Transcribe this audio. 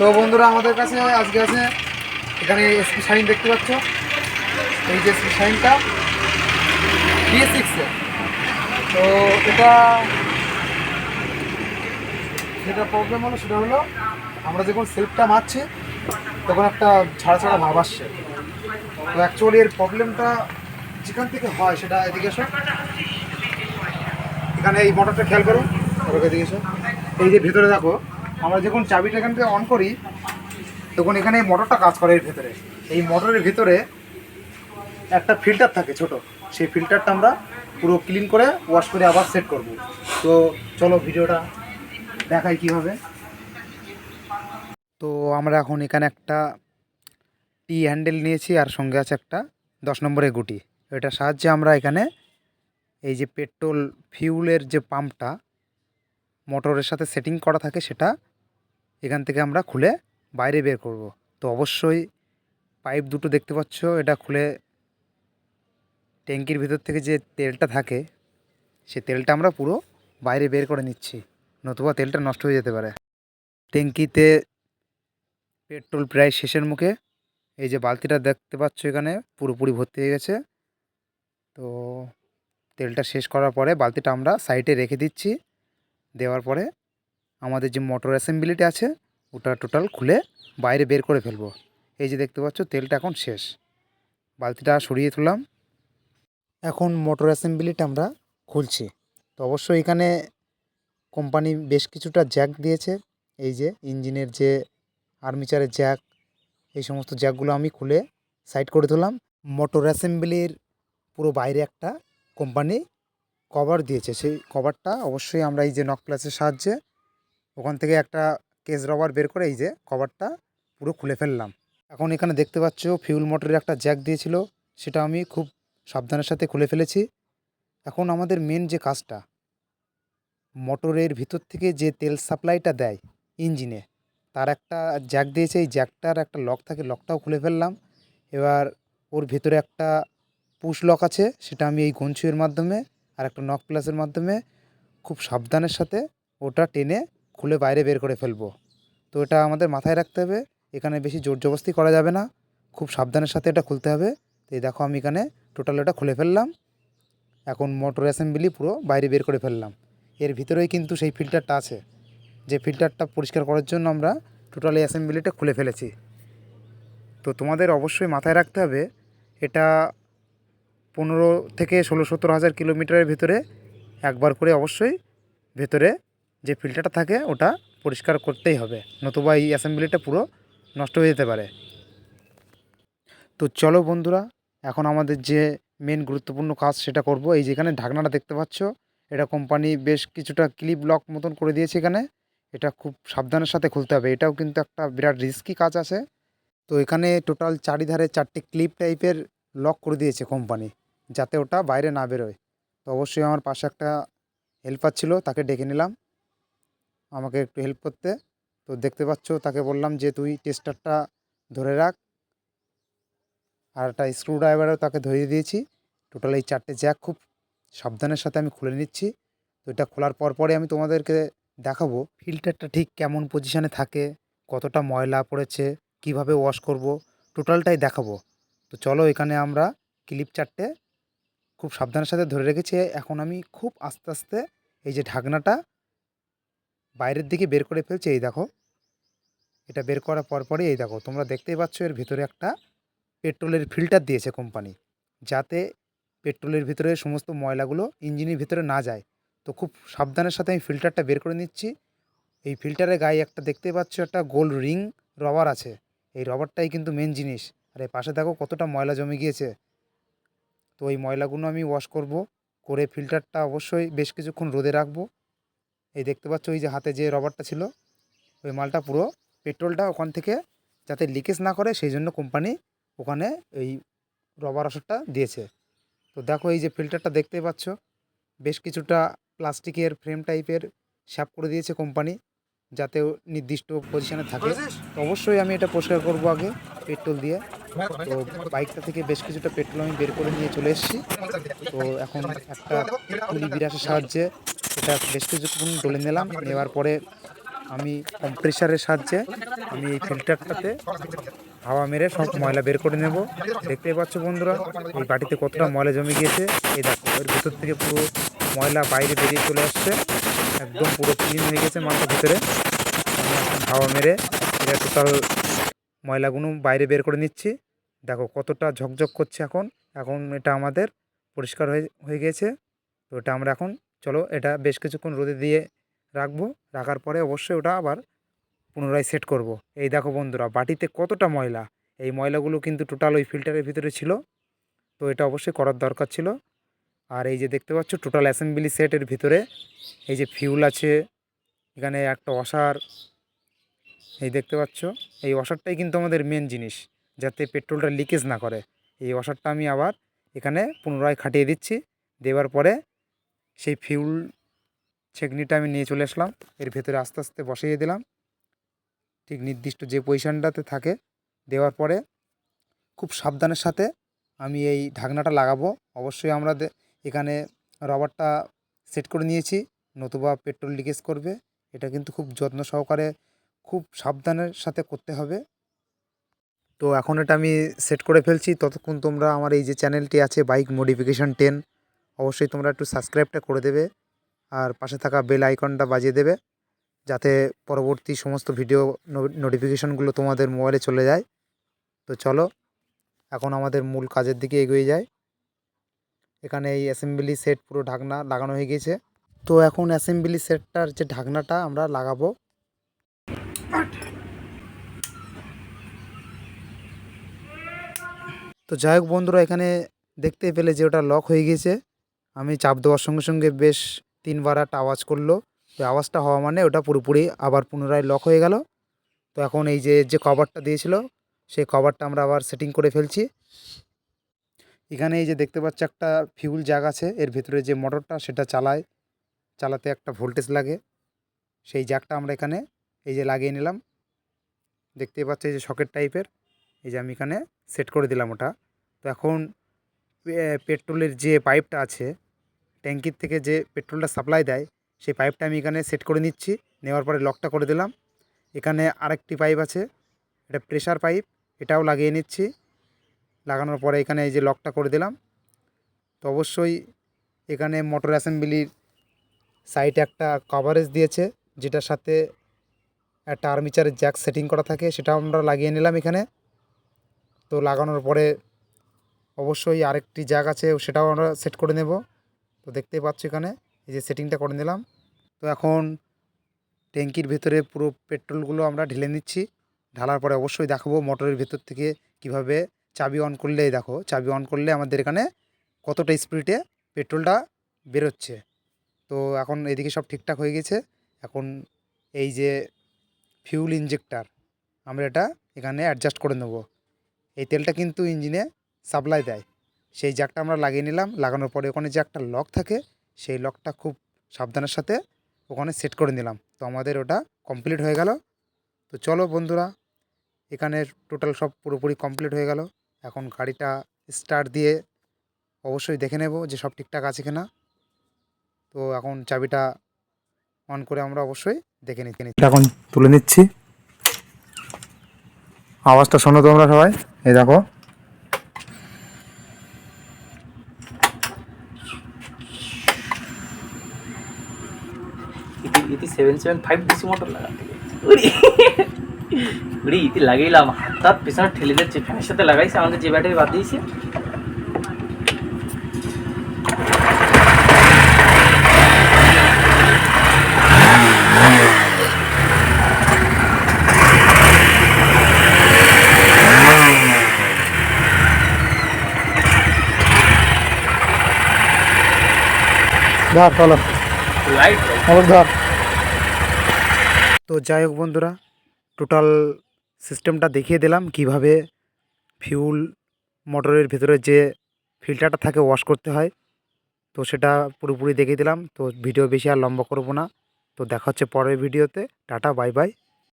তো বন্ধুরা, আমাদের কাছে আজকে আছে, এখানে এসপি শাইন দেখতে পাচ্ছ। এই যে এসপি শাইনটা বিএস সিক্সে তো এটা, যেটা প্রবলেম হলো সেটা হলো, আমরা যখন সেলফটা মারছি, তখন একটা ছাড়া ছাড়া ভাব আসছে। তো অ্যাকচুয়ালি এর প্রবলেমটা যেখান থেকে হয় সেটা এদিকে এসো। এখানে এই মোটরটা খেয়াল করো, এদিকে এসো। এই যে ভেতরে দেখো আমরা যখন চাবিটা এখান থেকে অন করি, তখন এখানে এই মোটরটা কাজ করে এর ভেতরে। এই মোটরের ভেতরে একটা ফিল্টার থাকে ছোট। সেই ফিল্টারটা আমরা পুরো ক্লিন করে ওয়াশ করে আবার সেট করব। তো চলো ভিডিওটা দেখাই কীভাবে। তো আমরা এখন এখানে একটা টি হ্যান্ডেল নিয়েছি আর সঙ্গে আছে একটা দশ নম্বরের গুটি। এটার সাহায্যে আমরা এখানে এই যে পেট্রোল ফিউলের যে পাম্পটা মোটরের সাথে সেটিং করা থাকে সেটা এখান থেকে আমরা খুলে বাইরে বের করব। তো অবশ্যই পাইপ দুটো দেখতে পাচ্ছ, এটা খুলে ট্যাঙ্কির ভিতর থেকে যে তেলটা থাকে, সে তেলটা আমরা পুরো বাইরে বের করে নিচ্ছি, নতুবা তেলটা নষ্ট হয়ে যেতে পারে। ট্যাঙ্কিতে পেট্রোল প্রায় শেষের মুখে, এই যে বালতিটা দেখতে পাচ্ছ এখানে পুরোপুরি ভর্তি হয়ে গেছে। তো তেলটা শেষ করার পরে বালতিটা আমরা সাইডে রেখে দিচ্ছি, দেওয়ার পরে আমাদের যে মোটর অ্যাসেম্বলিটা আছে, ওটা টোটাল খুলে বাইরে বের করে ফেলব। এই যে দেখতে পাচ্ছ, তেলটা এখন শেষ। বালতিটা সরিয়ে তুললাম। এখন মোটর অ্যাসেম্বলিটা আমরা খুলছি। তো অবশ্যই এখানে কোম্পানি বেশ কিছুটা জ্যাক দিয়েছে। এই যে ইঞ্জিনের যে আর্মিচারের জ্যাক এই সমস্ত জ্যাকগুলো আমি খুলে সাইড করে দিলাম। মোটর অ্যাসেম্বলির পুরো বাইরে একটা কোম্পানি কভার দিয়েছে। সেই কভারটা অবশ্যই আমরা এই যে নক প্লাসের সাহায্যে ওখান থেকে একটা কেস রবার বের করে এই যে কভারটা পুরো খুলে ফেললাম। এখন এখানে দেখতে পাচ্ছ ফিউল মোটরের একটা জ্যাক দিয়েছিল, সেটা আমি খুব সাবধানের সাথে খুলে ফেলেছি। এখন আমাদের মেন যে কাজটা মোটরের ভিতর থেকে যে তেল সাপ্লাইটা দেয় ইঞ্জিনে তার একটা জ্যাক দিয়েছে। এই জ্যাকটার একটা লক থাকে লকটাও খুলে ফেললাম। এবার ওর ভেতরে একটা পুশ লক আছে, সেটা আমি এই গঞ্চুয়ের মাধ্যমে আর একটা নক প্লাসের মাধ্যমে খুব সাবধানের সাথে ওটা টেনে খুলে বাইরে বের করে ফেলব। তো এটা আমাদের মাথায় রাখতে হবে। এখানে বেশি জোর জবস্তি করা যাবে না। খুব সাবধানের সাথে এটা খুলতে হবে। তো এই দেখো আমি এখানে টোটাল এটা খুলে ফেললাম। এখন মোটর অ্যাসেম্বলি পুরো বাইরে বের করে ফেললাম। এর ভিতরেই কিন্তু সেই ফিল্টারটা আছে। যে ফিল্টারটা পরিষ্কার করার জন্য আমরা টোটাল এই অ্যাসেম্বলিটা খুলে ফেলেছি। তো তোমাদের অবশ্যই মাথায় রাখতে হবে, এটা পনেরো থেকে ষোলো সত্তর হাজার কিলোমিটারের ভিতরে একবার করে অবশ্যই ভেতরে যে ফিল্টারটা থাকে, ওটা পরিষ্কার করতেই হবে। নতুবা এই অ্যাসেম্বলিটা পুরো নষ্ট হয়ে যেতে পারে। তো চলো বন্ধুরা, এখন আমাদের যে মেন গুরুত্বপূর্ণ কাজ সেটা করব। এই যেখানে ঢাকনাটা দেখতে পাচ্ছ, এটা কোম্পানি বেশ কিছুটা ক্লিপ লক মতন করে দিয়েছে এখানে। এটা খুব সাবধানের সাথে খুলতে হবে। এটাও কিন্তু একটা বিরাট রিস্কি কাজ আছে। তো এখানে টোটাল চারিধারে চারটে ক্লিপ টাইপের লক করে দিয়েছে কোম্পানি যাতে ওটা বাইরে না বেরোয়। তো অবশ্যই আমার পাশে একটা হেল্পার ছিল, তাকে ডেকে নিলাম। আমাকে একটু হেল্প করতে। তো দেখতে পাচ্ছ, তাকে বললাম যে, তুই টেস্টারটা ধরে রাখ। আর একটা স্ক্রু ড্রাইভারও তাকে ধরিয়ে দিয়েছি। টোটাল এই চারটে জ্যাক খুব সাবধানের সাথে আমি খুলে নিচ্ছি। তো এটা খোলার পর পরে আমি তোমাদেরকে দেখাবো ফিল্টারটা ঠিক কেমন পজিশানে থাকে, কতটা ময়লা পড়েছে, কীভাবে ওয়াশ করব। টোটালটাই দেখাবো। তো চলো এখানে আমরা ক্লিপ চারটে খুব সাবধানের সাথে ধরে রেখেছি। এখন আমি খুব আস্তে আস্তে এই যে ঢাকনাটা বাইরের দিকে বের করে ফেলছে, এই দেখো। এটা বের করার পর পরই এই দেখো, তোমরা দেখতেই পাচ্ছ এর ভিতরে একটা পেট্রোলের ফিল্টার দিয়েছে কোম্পানি, যাতে পেট্রোলের ভিতরে সমস্ত ময়লাগুলো ইঞ্জিনের ভিতরে না যায়। তো খুব সাবধানের সাথে আমি ফিল্টারটা বের করে নিচ্ছি। এই ফিল্টারের গায়ে একটা দেখতেই পাচ্ছ একটা গোল রিং রবার আছে। এই রবারটাই কিন্তু মেন জিনিস। আর এই পাশে দেখো কতটা ময়লা জমে গিয়েছে। তো এই ময়লাগুলো আমি ওয়াশ করব, করে ফিল্টারটা অবশ্যই বেশ কিছুক্ষণ রোদে রাখব। এই দেখতে পাচ্ছ ওই যে হাতে যে রবারটা ছিল ওই মালটা পুরো পেট্রোলটা ওখান থেকে যাতে লিকেজ না করে সেই জন্য কোম্পানি ওখানে এই রবার আসরটা দিয়েছে। তো দেখো এই যে ফিল্টারটা দেখতে পাচ্ছ বেশ কিছুটা প্লাস্টিকের ফ্রেম টাইপের শ্যাপ করে দিয়েছে কোম্পানি যাতে নির্দিষ্ট পজিশনে থাকে। তো অবশ্যই আমি এটা পরিষ্কার করব আগে পেট্রোল দিয়ে। তো বাইকটা থেকে বেশ কিছুটা পেট্রোল আমি বের করে নিয়ে চলে এসেছি। তো এখন একটা তুলি বিরাসের সাহায্যে এটা বেশ কিছুক্ষণ ডলে নিলাম, নেওয়ার পরে আমি কম্প্রেসারের সাহায্যে আমি এই ফিল্টারটাতে হাওয়া মেরে সব ময়লা বের করে নেব। দেখতেই পাচ্ছ বন্ধুরা, এই বাটিতে কতটা ময়লা জমে গিয়েছে। এই দেখো, এর ভিতর থেকে পুরো ময়লা বাইরে বেরিয়ে চলে আসছে। একদম পুরো ক্লিন হয়ে গেছে মালটা ভিতরে। হাওয়া মেরে এটা টোটাল ময়লাগুলো বাইরে বের করে নিচ্ছি। দেখো, কতটা ঝকঝক করছে এখন। এখন এটা আমাদের পরিষ্কার হয়ে হয়ে গেছে। তো এটা আমরা এখন চলো এটা বেশ কিছুক্ষণ রোদে দিয়ে রাখব। রাখার পরে অবশ্যই ওটা আবার পুনরায় সেট করব। এই দেখো বন্ধুরা, বাটিতে কতটা ময়লা। এই ময়লাগুলো কিন্তু টোটাল ওই ফিল্টারের ভিতরে ছিল। তো এটা অবশ্যই করার দরকার ছিল। আর এই যে দেখতে পাচ্ছ টোটাল অ্যাসেম্বলি সেটের ভিতরে এই যে ফিউল আছে, এখানে একটা অসার এই দেখতে পাচ্ছ, এই অসারটাই কিন্তু আমাদের মেন জিনিস, যাতে পেট্রোলটা লিকেজ না করে। এই অসারটা আমি আবার এখানে পুনরায় খাটিয়ে দিচ্ছি। দেওয়ার পরে সেই ফিউল ছেঁকনিটা আমি নিয়ে চলে আসলাম। এর ভেতরে আস্তে আস্তে বসিয়ে দিলাম। ঠিক নির্দিষ্ট যে পজিশানটাতে থাকে, দেওয়ার পরে খুব সাবধানের সাথে আমি এই ঢাকনাটা লাগাবো। অবশ্যই আমরা এখানে রবারটা সেট করে নিয়েছি, নতুবা পেট্রোল লিকেজ করবে। এটা কিন্তু খুব যত্ন সহকারে খুব সাবধানের সাথে করতে হবে। তো এখন এটা আমি সেট করে ফেলছি। ততক্ষণ তোমরা আমার এই যে চ্যানেলটি আছে বাইক মডিফিকেশান টেন অবশ্যই তোমরা একটু সাবস্ক্রাইবটা করে দেবে আর পাশে থাকা বেল আইকনটা বাজিয়ে দেবে যাতে পরবর্তী সমস্ত ভিডিও নোটিফিকেশানগুলো তোমাদের মোবাইলে চলে যায়। তো চলো, এখন আমাদের মূল কাজের দিকে এগিয়ে যায় এখানে এই অ্যাসেম্বলি সেট পুরো ঢাকনা লাগানো হয়ে গেছে তো এখন অ্যাসেম্বলি সেটটার যে ঢাকনাটা আমরা লাগাবো। তো যাই হোক বন্ধুরা, এখানে দেখতে পেলে যে ওটা লক হয়ে গেছে আমি চাপ দেওয়ার সঙ্গে সঙ্গে বেশ তিনবার একটা আওয়াজ করল। তো আওয়াজটা হওয়া মানে ওটা পুরোপুরি আবার পুনরায় লক হয়ে গেল। তো এখন এই যে যে কভারটা দিয়েছিল, সেই কভারটা আমরা আবার সেটিং করে ফেলছি। এখানে এই যে দেখতে পাচ্ছ একটা ফিউল জাগ আছে, এর ভিতরে যে মোটরটা সেটা চালায়, চালাতে একটা ভোল্টেজ লাগে। সেই জ্যাকটা আমরা এখানে এই যে লাগিয়ে নিলাম। দেখতে পাচ্ছ যে সকেট টাইপের এই যে আমি এখানে সেট করে দিলাম ওটা। তো এখন পেট্রোলের যে পাইপটা আছে, ট্যাঙ্কির থেকে যে পেট্রোলটা সাপ্লাই দেয়, সেই পাইপটা আমি এখানে সেট করে নিচ্ছি। নেওয়ার পরে লকটা করে দিলাম। এখানে আরেকটি পাইপ আছে, এটা প্রেশার পাইপ, এটাও লাগিয়ে নিচ্ছি। লাগানোর পরে এখানে এই যে লকটা করে দিলাম। তো অবশ্যই এখানে মোটর অ্যাসেম্বলির সাইডে একটা কভারেজ দিয়েছে, যেটার সাথে একটা আর্মিচারের জ্যাক সেটিং করা থাকে, সেটাও আমরা লাগিয়ে নিলাম এখানে। তো লাগানোর পরে অবশ্যই আরেকটি জ্যাক আছে, সেটাও আমরা সেট করে নেব। তো দেখতেই পাচ্ছ এখানে, এই যে সেটিংটা করে নিলাম। তো এখন ট্যাঙ্কির ভেতরে পুরো পেট্রোলগুলো আমরা ঢেলে নিচ্ছি। ঢালার পরে অবশ্যই দেখাবো মোটরের ভেতর থেকে কীভাবে চাবি অন করলে দেখো, চাবি অন করলে আমাদের এখানে কতটা স্পিডে পেট্রোলটা বেরোচ্ছে। তো এখন এদিকে সব ঠিকঠাক হয়ে গেছে। এখন এই যে ফিউল ইঞ্জেক্টার আমরা এটা এখানে অ্যাডজাস্ট করে নেব। এই তেলটা কিন্তু ইঞ্জিনে সাপ্লাই দেয়। সেই জ্যাকটা আমরা লাগিয়ে নিলাম। লাগানোর পরে ওখানে যে একটা লক থাকে, সেই লকটা খুব সাবধানের সাথে ওখানে সেট করে নিলাম। তো আমাদের ওটা কমপ্লিট হয়ে গেল। তো চলো বন্ধুরা এখানে টোটাল সব পুরোপুরি কমপ্লিট হয়ে গেল। এখন গাড়িটা স্টার্ট দিয়ে অবশ্যই দেখে নেব যে সব ঠিকঠাক আছে কিনা। তো এখন চাবিটা অন করে আমরা অবশ্যই দেখে নিতে নিচ্ছি এখন তুলে নিচ্ছি। আওয়াজটা শোনো তোমরা সবাই। এই দেখো। इति इति seven seven five DC motor লাগাতে উড়ি উড়ি ইতি লাগাইলাম হাত পিছনে ঠেলে দিচ্ছে ফ্যানের সাথে লাগাইছে আমাদের যে ব্যাটারি বাদ দিয়েছে ধর চলো লাইট খবর ধর তো যাই হোক বন্ধুরা টোটাল সিস্টেমটা দেখিয়ে দিলাম কীভাবে ফিউল মোটরের ভিতরে যে ফিল্টারটা থাকে ওয়াশ করতে হয়। তো সেটা পুরোপুরি দেখিয়ে দিলাম। তো ভিডিও বেশি আর লম্বা করব না। তো দেখা হচ্ছে পরের ভিডিওতে টাটা বাই বাই